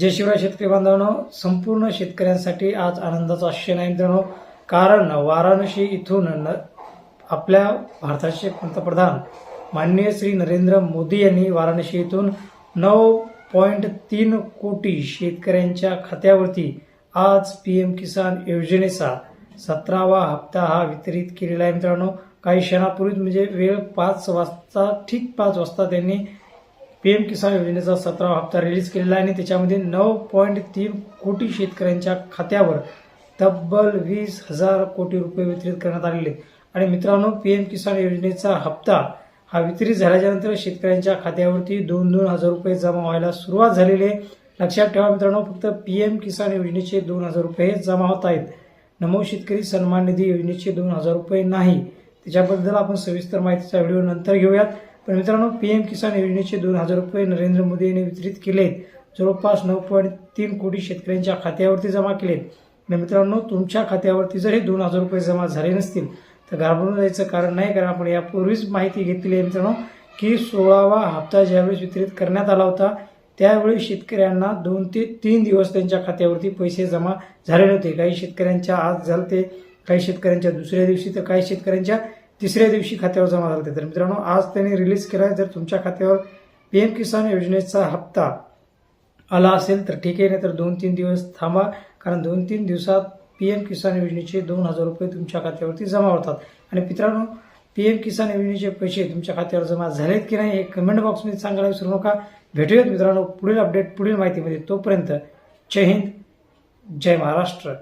जय शिवराय शेतकरी बांधवांनो संपूर्ण शेतकऱ्यांसाठी आज आनंदाचा क्षण आहे मित्रांनो. कारण वाराणसी इथून न- आपल्या भारताचे पंतप्रधान माननीय श्री नरेंद्र मोदी यांनी वाराणसी इथून नऊ पॉईंट तीन कोटी शेतकऱ्यांच्या खात्यावरती आज पीएम किसान योजनेचा सतरावा हप्ता हा वितरित केलेला आहे मित्रांनो. काही क्षणापूर्वीच म्हणजे वेळ पाच वाजता ठीक पाच वाजता त्यांनी पीएम किसान योजनेचा सतरावा हप्ता रिलीज केलेला आहे आणि त्याच्यामध्ये नऊ पॉईंट तीन कोटी शेतकऱ्यांच्या खात्यावर तब्बल वीस हजार कोटी रुपये वितरित करण्यात आलेले आणि मित्रांनो पीएम किसान योजनेचा हप्ता हा वितरित झाल्याच्यानंतर शेतकऱ्यांच्या खात्यावरती दोन दोन हजार रुपये जमा व्हायला सुरुवात झालेली आहे. लक्षात ठेवा मित्रांनो फक्त पीएम किसान योजनेचे दोन हजार रुपये जमा होत आहेत. नमो शेतकरी सन्मान निधी योजनेचे दोन हजार रुपये नाही. त्याच्याबद्दल आपण सविस्तर माहितीचा व्हिडिओ नंतर घेऊयात. पण मित्रांनो पी एम किसान योजनेचे दोन हजार रुपये नरेंद्र मोदी यांनी वितरित केले. जवळपास नऊ पॉईंट तीन कोटी शेतकऱ्यांच्या खात्यावरती जमा केलेत मित्रांनो तुमच्या खात्यावरती जर हे दोन हजार रुपये जमा झाले नसतील तर घाबरून जायचं कारण नाही कारण आपण यापूर्वीच माहिती घेतली आहे मित्रांनो की सोळावा हप्ता ज्यावेळेस वितरित करण्यात आला होता त्यावेळी शेतकऱ्यांना दोन ते तीन दिवस त्यांच्या खात्यावरती पैसे जमा झाले नव्हते. काही शेतकऱ्यांच्या आज झालते काही शेतकऱ्यांच्या दुसऱ्या दिवशी तर काही शेतकऱ्यांच्या तिसऱ्या दिवशी खात्यावर जमा झाले तर मित्रांनो आज त्यांनी रिलीज केला जर तुमच्या खात्यावर पीएम किसान योजनेचा हप्ता आला असेल तर ठीक आहे. नाही तर दोन तीन दिवस थांबा. कारण दोन तीन दिवसात पीएम किसान योजनेचे दोन हजार रुपये तुमच्या खात्यावरती जमा होतात. आणि मित्रांनो पीएम किसान योजनेचे पैसे तुमच्या खात्यावर जमा झालेत की नाही हे कमेंट बॉक्समध्ये सांगायला विसरू नका. भेटूयात मित्रांनो पुढील अपडेट पुढील माहितीमध्ये. तोपर्यंत जय हिंद जय महाराष्ट्र.